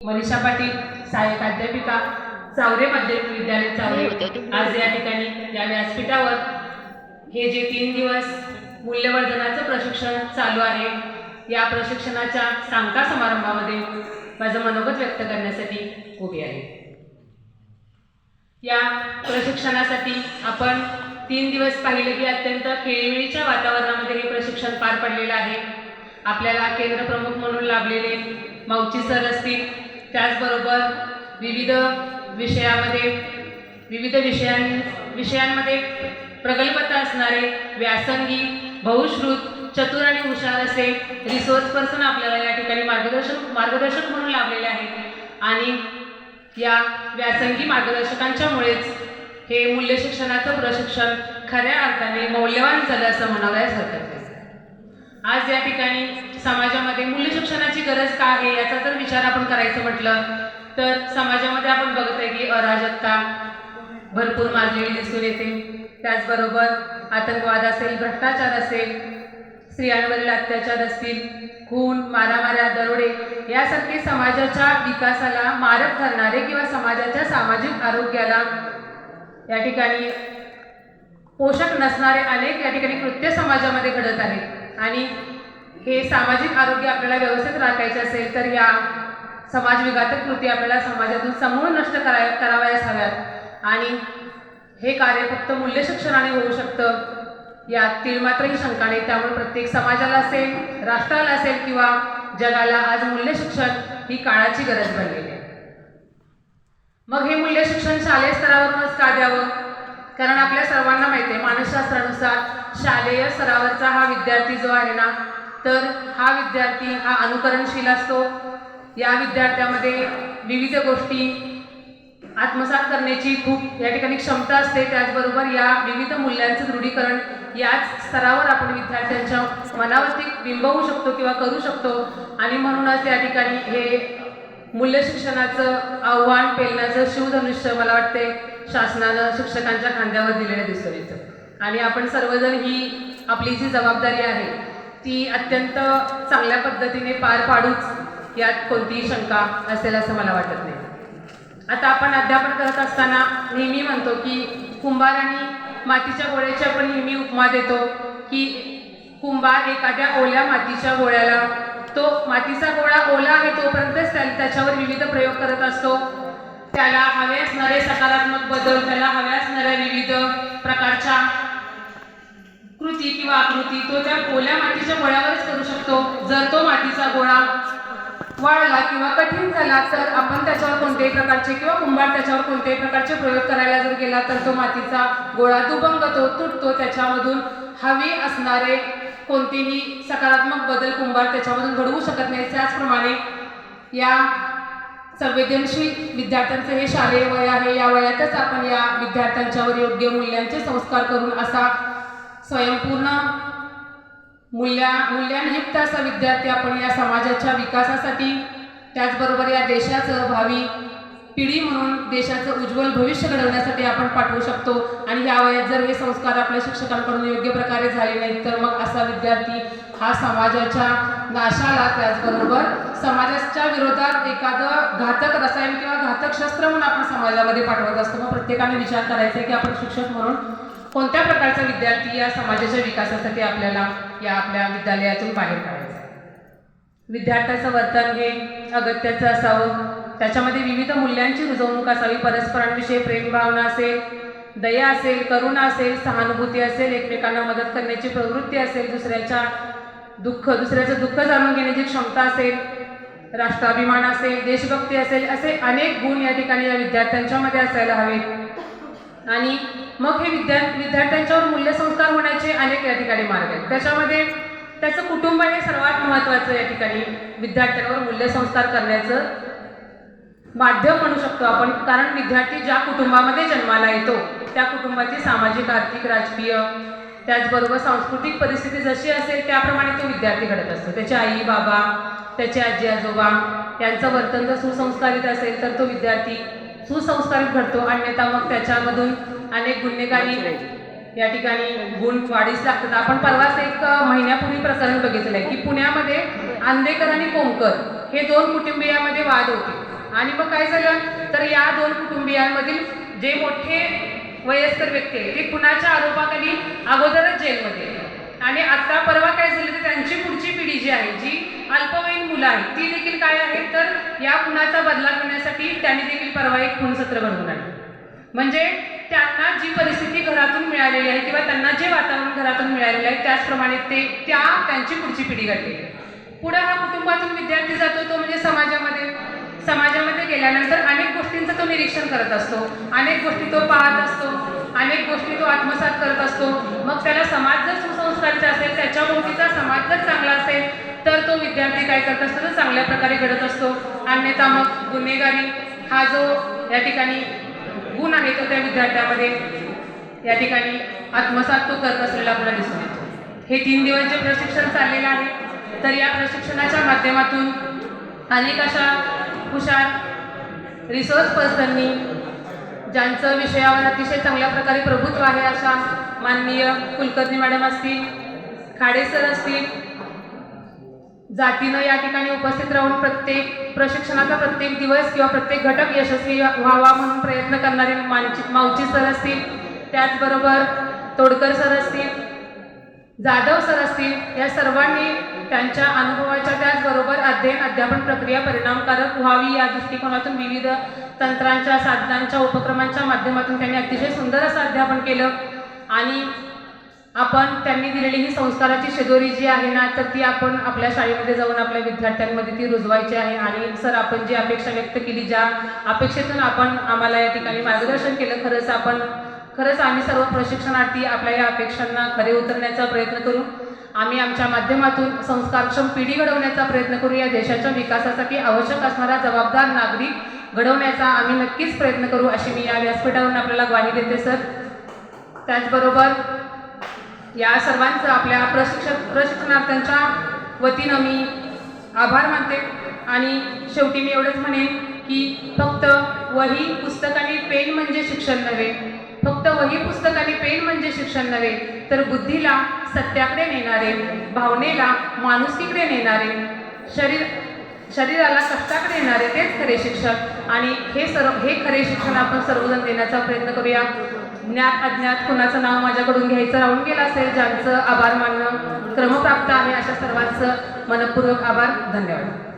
मनीषा पाटील सहाय्यक अध्यापिका चावरे माध्यमिक विद्यालय चावरे. आज या ठिकाणी या व्यासपीठावर हे जे तीन दिवस मूल्यवर्धनाचं प्रशिक्षण चालू आहे या प्रशिक्षणाच्या सांगता समारंभामध्ये माझं मनोगत व्यक्त करण्यासाठी उभी आहे. या प्रशिक्षणासाठी आपण तीन दिवस पाहिले की अत्यंत खेळीमेळीच्या वातावरणामध्ये हे प्रशिक्षण पार पडलेलं आहे. आपल्याला केंद्र प्रमुख म्हणून लाभलेले माऊची सर असतील त्याचबरोबर विविध विषयामध्ये विविध विषयां विषयांमध्ये प्रगल्भता असणारे व्यासंगी बहुश्रुत चतुर आणि हुशार असे रिसोर्स पर्सन आपल्याला या ठिकाणी मार्गदर्शन मार्गदर्शक म्हणून लाभलेले आहेत. आणि या व्यासंगी मार्गदर्शकांच्यामुळेच हे मूल्य शिक्षणाचं प्रशिक्षण खऱ्या अर्थाने मौल्यवान झालं असं म्हणावयास हरकत आज या ठिकाणी समाजामध्ये मूल्य गरज का आहे? याचा जर विचार आपण करायचं म्हटलं. तर समाजामध्ये आपण बघत आहे की अराजकता भरपूर माजलेली दिसून येते. त्याचबरोबर आतंकवाद असेल भ्रष्टाचार असेल स्त्रियांवरील अत्याचार असतील खून मारामाऱ्या दरोडे यासारखे समाजाच्या विकासाला मारक ठरणारे किंवा समाजाच्या सामाजिक आरोग्याला या ठिकाणी पोषक नसणारे अनेक या ठिकाणी कृत्य समाजामध्ये घडत आहेत आणि हे सामाजिक आरोग्य आपल्याला व्यवस्थित राखायचे असेल तर या समाज विघातक कृती आपल्याला समाजातून समूळ नष्ट कराय करावयास हव्यात. आणि हे कार्य फक्त मूल्य शिक्षणाने होऊ शकतं यात तिळमात्रही शंका नाही. त्यामुळे प्रत्येक समाजाला असेल राष्ट्राला असेल किंवा जगाला आज मूल्य शिक्षण ही काळाची गरज बनलेली आहे. मग हे मूल्य शिक्षण शालेय स्तरावरूनच का द्यावं? कारण आपल्या सर्वांना माहिती आहे मानसशास्त्रानुसार शालेय स्तरावरचा हा विद्यार्थी जो आहे ना तर हा विद्यार्थी हा अनुकरणशील असतो. या विद्यार्थ्यामध्ये विविध गोष्टी आत्मसात करण्याची खूप या ठिकाणी क्षमता असते. त्याचबरोबर या विविध मूल्यांचं दृढीकरण याच स्तरावर आपण विद्यार्थ्यांच्या मनावरती बिंबवू शकतो किंवा करू शकतो. आणि म्हणूनच या ठिकाणी हे मूल्य शिक्षणाचं आव्हान पेलण्याचं शिवधनुष्य मला वाटते शासनानं शिक्षकांच्या खांद्यावर दिलेलं दिसून येतं आणि आपण सर्वजण ही आपली जी जबाबदारी आहे ती अत्यंत चांगल्या पद्धतीने पार पाडूच यात कोणतीही शंका असेल असं मला वाटत नाही. आता आपण अध्यापन करत असताना नेहमी म्हणतो की कुंभार आणि मातीच्या गोळ्याची आपण नेहमी उपमा देतो की कुंभार एखाद्या ओल्या मातीच्या गोळ्याला तो मातीचा गोळा ओला आहे तोपर्यंतच त्या त्याच्यावर विविध प्रयोग करत असतो. त्याला हवे असणारे सकारात्मक बदल त्याला हव्या असणाऱ्या विविध प्रकारच्या कृती किंवा आकृती तो त्या ओल्या मातीच्या गोळ्यावरच करू शकतो. जर तो मातीचा गोळा वाळला किंवा कठीण झाला तर आपण त्याच्यावर कोणत्याही प्रकारचे किंवा कुंभार त्याच्यावर कोणत्याही प्रकारचे प्रयोग करायला जर गेला तर तो मातीचा गोळा दुभंगतो तुटतो. त्याच्यामधून हवे असणारे कोणतेही सकारात्मक बदल कुंभार त्याच्यामधून घडवू शकत नाही त्याचप्रमाणे या संवेदनशील विद्यार्थ्यांचं हे शालेय वय आहे. या वयातच आपण या विद्यार्थ्यांच्यावर योग्य मूल्यांचे संस्कार करून असा स्वयंपूर्ण मूल्या मूल्यांयुक्त असा विद्यार्थी आपण या समाजाच्या विकासासाठी त्याचबरोबर या देशाचं भावी पिढी म्हणून देशाचं उज्ज्वल भविष्य घडवण्यासाठी आपण पाठवू शकतो. आणि ह्या वयात जर हे संस्कार आपल्या शिक्षकांकडून योग्य प्रकारे झाले नाहीत तर मग असा विद्यार्थी हा समाजाच्या नाशाला त्याचबरोबर समाजाच्या विरोधात एखादं घातक रसायन किंवा घातक शस्त्र म्हणून आपण समाजामध्ये पाठवत असतो. मग प्रत्येकाने विचार करायचा आहे की आपण शिक्षक म्हणून कोणत्या प्रकारचा विद्यार्थी या समाजाच्या विकासासाठी आपल्याला या आपल्या विद्यालयातून बाहेर काढायचा विद्यार्थ्याचं वर्तन हे अगत्याचं असावं. त्याच्यामध्ये विविध मूल्यांची रुजवणूक असावी. परस्परांविषयी प्रेमभावना असेल दया असेल करुणा असेल सहानुभूती असेल एकमेकांना मदत करण्याची प्रवृत्ती असेल दुसऱ्याच्या दुःख दुसऱ्याचं दुःख जाणून घेण्याची क्षमता असेल राष्ट्राभिमान असेल देशभक्ती असेल असे अनेक गुण या ठिकाणी या विद्यार्थ्यांच्यामध्ये असायला हवेत. आणि मग हे विद्या विद्यार्थ्यांच्यावर मूल्यसंस्कार होण्याचे अनेक या ठिकाणी मार्ग आहेत. त्याच्यामध्ये त्याचं कुटुंब हे सर्वात महत्त्वाचं या ठिकाणी विद्यार्थ्यांवर मूल्यसंस्कार करण्याचं माध्यम म्हणू शकतो आपण. कारण विद्यार्थी ज्या कुटुंबामध्ये जन्माला येतो त्या कुटुंबाची सामाजिक आर्थिक राजकीय त्याचबरोबर सांस्कृतिक परिस्थिती जशी असेल त्याप्रमाणे तो विद्यार्थी घडत असतो. त्याचे आई बाबा त्याचे आजी आजोबा यांचं वर्तन जर सुसंस्कारित असेल तर तो विद्यार्थी सुसंस्कारित घडतो. अन्यथा मग त्याच्यामधून अनेक गुन्हेगारी या ठिकाणी गुण वाढीस लागतात. आपण परवाच एक महिन्यापूर्वी प्रकरण बघितलं आहे की पुण्यामध्ये आंदेकर आणि कोमकर हे दोन कुटुंबियामध्ये वाद होते. आणि मग काय झालं? तर या दोन कुटुंबियांमधील जे मोठे वयस्कर व्यक्ती आहे ते कुणाच्या आरोपाखाली अगोदरच जेलमध्ये. आणि आता परवा काय झालं तर त्यांची पुढची पिढी जी आहे जी अल्पवयीन मुलं आहेत ती देखील काय आहे? तर या खुनाचा बदला घेण्यासाठी त्यांनी देखील परवा एक खून सत्र घडवून आणलं. म्हणजे त्यांना जी परिस्थिती घरातून मिळालेली आहे किंवा त्यांना जे वातावरण घरातून मिळालेलं आहे त्याचप्रमाणे ते त्या त्यांची पुढची पिढी घडली. पुढं पुढे हा कुटुंबातून विद्यार्थी जातो तो म्हणजे समाजामध्ये. समाजामध्ये गेल्यानंतर अनेक गोष्टींचं तो निरीक्षण करत असतो. अनेक गोष्टी तो पाहत असतो. अनेक गोष्टी तो आत्मसात करत असतो. मग त्याला समाज जर सुसंस्काराचा असेल त्याच्या भोवतीचा समाज जर चांगला असेल तर तो विद्यार्थी काय करत असतो? तर चांगल्या प्रकारे घडत असतो. अन्यथा मग गुन्हेगारी हा जो या ठिकाणी गुण आहे तो त्या विद्यार्थ्यामध्ये या ठिकाणी आत्मसात तो करत असलेला आपल्याला दिसून येतो. हे तीन दिवस जे प्रशिक्षण चाललेलं आहे. तर या प्रशिक्षणाच्या माध्यमातून अनेक अशा हुशार रिसोर्स पर्सननी ज्यांचं विषयावर अतिशय चांगल्या प्रकारे प्रभुत्व आहे अशा माननीय कुलकर्णी मॅडम असतील खाडे सर असतील जातीनं या ठिकाणी उपस्थित राहून प्रत्येक प्रशिक्षणाचा प्रत्येक दिवस किंवा प्रत्येक घटक यशस्वी व्हावा म्हणून प्रयत्न करणारे मानची मावची सर असतील त्याचबरोबर तोडकर सर असतील जाधव सर असतील या सर्वांनी त्यांच्या अनुभवाच्या त्याचबरोबर अध्ययन अध्यापन प्रक्रिया परिणामकारक व्हावी या दृष्टिकोनातून विविध तंत्रांच्या साधनांच्या उपक्रमांच्या माध्यमातून त्यांनी अतिशय सुंदर असं अध्यापन केलं. आणि आपण त्यांनी दिलेली ही संस्काराची शेजोरी जी आहे ना तर ती आपण आपल्या शाळेमध्ये जाऊन आपल्या विद्यार्थ्यांमध्ये ती रुजवायची आहे. आणि सर आपण जी अपेक्षा व्यक्त केली ज्या अपेक्षेतून आपण आम्हाला या ठिकाणी मार्गदर्शन केलं खरंच आपण खरंच आम्ही सर्व प्रशिक्षणार्थी आपल्या या अपेक्षांना खरे उतरण्याचा प्रयत्न करू. आम्ही आमच्या माध्यमातून संस्कारक्षम पिढी घडवण्याचा प्रयत्न करू. या देशाच्या विकासासाठी आवश्यक असणारा जबाबदार नागरिक घडवण्याचा आम्ही नक्कीच प्रयत्न करू अशी मी या व्यासपीठावरून आपल्याला ग्वाही देते सर. त्याचबरोबर या सर्वांचं आपल्या प्रशिक्षक प्रशिक्षणार्थ्यांच्या वतीनं मी आभार मानते आणि शेवटी मी एवढंच म्हणेन की फक्त वही पुस्तक आणि पेन म्हणजे शिक्षण नव्हे फक्त वही पुस्तक आणि पेन म्हणजे शिक्षण नव्हे तर बुद्धीला सत्याकडे नेणारे भावनेला माणुसकीकडे नेणारे शरीर शरीराला कष्टाकडे येणारे तेच खरे शिक्षक. आणि हे सर्व हे खरे शिक्षण आपण सर्वजण देण्याचा प्रयत्न करूया. ज्ञात अज्ञात कुणाचं नाव माझ्याकडून घ्यायचं राहून गेलं असेल ज्यांचं आभार मानणं क्रमप्राप्त आहे अशा सर्वांचं मनपूर्वक आभार धन्यवाद.